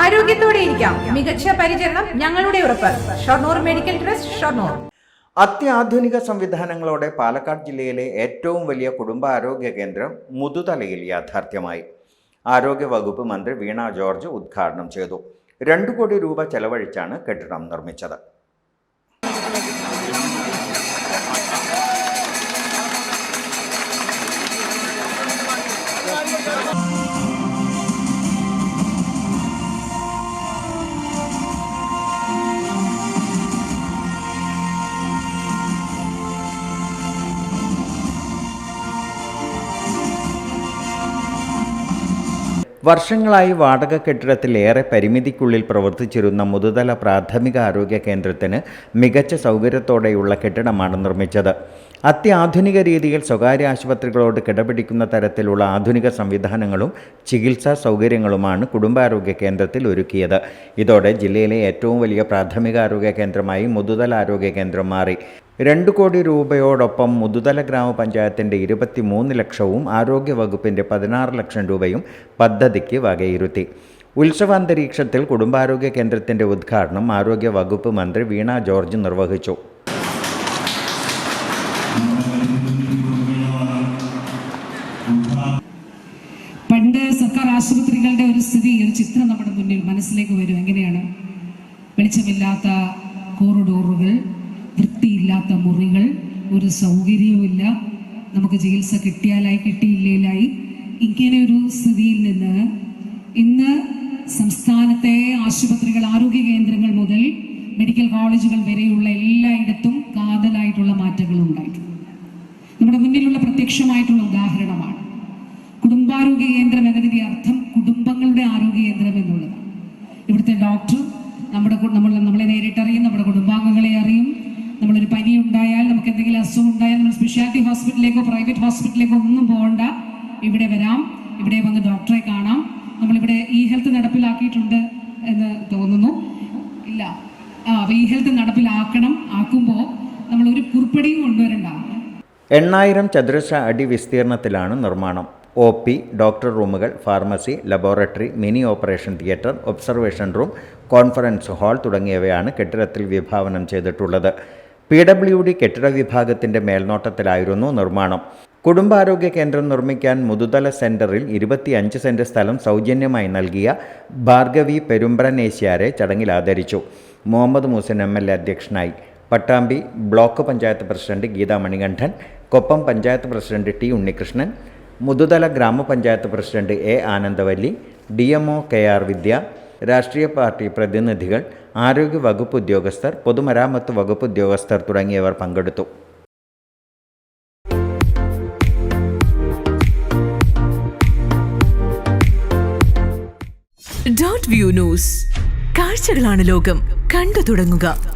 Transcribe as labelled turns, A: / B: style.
A: ആരോഗ്യത്തോടെ ഇരിക്കാം. മികച്ച പരിചരണം ഞങ്ങളുടെ ഉറപ്പ്. Shoranur medical trust Shoranur.
B: അത്യാധുനിക സംവിധാനങ്ങളോടെ പാലക്കാട് ജില്ലയിലെ ഏറ്റവും വലിയ കുടുംബാരോഗ്യ കേന്ദ്രം മുതുതലയിൽ യാഥാർത്ഥ്യമായി. ആരോഗ്യ വകുപ്പ് മന്ത്രി വീണ ജോർജ് ഉദ്ഘാടനം ചെയ്തു. രണ്ടു കോടി രൂപ ചെലവഴിച്ചാണ് കെട്ടിടം നിർമ്മിച്ചത്. വർഷങ്ങളായി വാടക കെട്ടിടത്തിൽ ഏറെ പരിമിതിക്കുള്ളിൽ പ്രവർത്തിച്ചിരുന്ന മുതുതല പ്രാഥമിക ആരോഗ്യ കേന്ദ്രത്തിന് മികച്ച സൗകര്യത്തോടെയുള്ള കെട്ടിടമാണ് നിർമ്മിച്ചത്. അത്യാധുനിക രീതിയിൽ സ്വകാര്യ ആശുപത്രികളോട് കിടപിടിക്കുന്ന തരത്തിലുള്ള ആധുനിക സംവിധാനങ്ങളും ചികിത്സാ സൗകര്യങ്ങളുമാണ് കുടുംബാരോഗ്യ കേന്ദ്രത്തിൽ ഒരുക്കിയത്. ഇതോടെ ജില്ലയിലെ ഏറ്റവും വലിയ പ്രാഥമിക ആരോഗ്യ കേന്ദ്രമായി മുതുതല ആരോഗ്യ കേന്ദ്രം മാറി. രണ്ട് കോടി രൂപയോടൊപ്പം മുതുതല ഗ്രാമപഞ്ചായത്തിന്റെ ഇരുപത്തിമൂന്ന് ലക്ഷവും ആരോഗ്യവകുപ്പിന്റെ പതിനാറ് ലക്ഷം രൂപയും പദ്ധതിക്ക് വകയിരുത്തി. ഉത്സവാന്തരീക്ഷത്തിൽ കുടുംബാരോഗ്യ കേന്ദ്രത്തിന്റെ ഉദ്ഘാടനം ആരോഗ്യ വകുപ്പ് മന്ത്രി വീണ ജോർജ് നിർവഹിച്ചു.
C: പണ്ട് സർക്കാർ ആശുപത്രികളുടെ ഒരു സ്ഥിതി ഒരു ചിത്രം നമ്മുടെ മുന്നിൽ മനസ്സിലേക്ക് വരും. എങ്ങനെയാണ്? വെളിച്ചമില്ലാത്ത കോറിഡോറുകൾ വൃത്തിയില്ലാത്ത മുറികൾ ഒരു സൗകര്യവുമില്ല. നമുക്ക് ചികിത്സ കിട്ടിയാലായി കിട്ടിയില്ലേലായി. ഒരു സ്ഥിതിയിൽ നിന്ന് ഇന്ന് സംസ്ഥാനത്തെ ആശുപത്രികൾ ആരോഗ്യ കേന്ദ്രങ്ങൾ മുതൽ മെഡിക്കൽ കോളേജുകൾ വരെയുള്ള എല്ലായിടത്തും കാതലായിട്ടുള്ള മാറ്റങ്ങൾ ഉണ്ടായിട്ടുണ്ട്. നമ്മുടെ മുന്നിലുള്ള പ്രത്യക്ഷമായിട്ടുള്ള ഉദാഹരണമാണ്. കുടുംബാരോഗ്യ കേന്ദ്രം എന്നതിന്റെ അർത്ഥം കുടുംബങ്ങളുടെ ആരോഗ്യ കേന്ദ്രം എന്നുള്ളതാണ്. ഇവിടുത്തെ ഡോക്ടർ നമ്മുടെ നമ്മൾ സ്പെഷ്യാലിറ്റി ഹോസ്പിറ്റലിലേക്കോ പ്രൈവറ്റ് ഹോസ്പിറ്റലിലേക്കോ ഒന്നും പോകണ്ട. ഇവിടെ വരാം. ഇവിടെ വന്ന് ഡോക്ടറെ കാണാം. നമ്മളിവിടെ ഇ ഹെൽത്ത് നടപ്പിലാക്കിയിട്ടുണ്ട് എന്ന് തോന്നുന്നു. ഇല്ല. ആ ഇ ഹെൽത്ത് നടപ്പിലാക്കണം ആക്കുമ്പോൾ നമ്മൾ ഒരു കുറിപ്പടിയും കൊണ്ടുവരണ്ട.
B: എണ്ണായിരം ചതുരശ്ര അടി വിസ്തീർണത്തിലാണ് നിർമ്മാണം. ഒ പി ഡോക്ടർ റൂമുകൾ pharmacy laboratory mini operation theatre observation room conference hall തുടങ്ങിയവയാണ് കെട്ടിടത്തിൽ വിഭാവനം ചെയ്തിട്ടുള്ളത്. പി ഡബ്ല്യു ഡി കെട്ടിട വിഭാഗത്തിന്റെ മേൽനോട്ടത്തിലായിരുന്നു നിർമ്മാണം. കുടുംബാരോഗ്യ കേന്ദ്രം നിർമ്മിക്കാൻ മുതുതല സെന്ററിൽ ഇരുപത്തിയഞ്ച് സെന്റ് സ്ഥലം സൗജന്യമായി നൽകിയ ഭാർഗവി പെരുമ്പ്രനേശ്യാരെ ചടങ്ങിൽ ആദരിച്ചു. Muhammad Moosan M L A അധ്യക്ഷനായി. Pattambi block panchayat president Geetha Manikandan Koppam panchayat president T Unnikrishnan Muthuthala ഗ്രാമപഞ്ചായത്ത് president A Anandavalli D M K R Vidya രാഷ്ട്രീയ പാർട്ടി പ്രതിനിധികൾ ആരോഗ്യ വകുപ്പ് ഉദ്യോഗസ്ഥർ പൊതുമരാമത്ത് വകുപ്പ് ഉദ്യോഗസ്ഥർ തുടങ്ങിയവർ പങ്കെടുത്തു.
D: ഡോട്ട് വ്യൂ ന്യൂസ് കാഴ്ചകളാണ് ലോകം. കണ്ടു തുടങ്ങുക.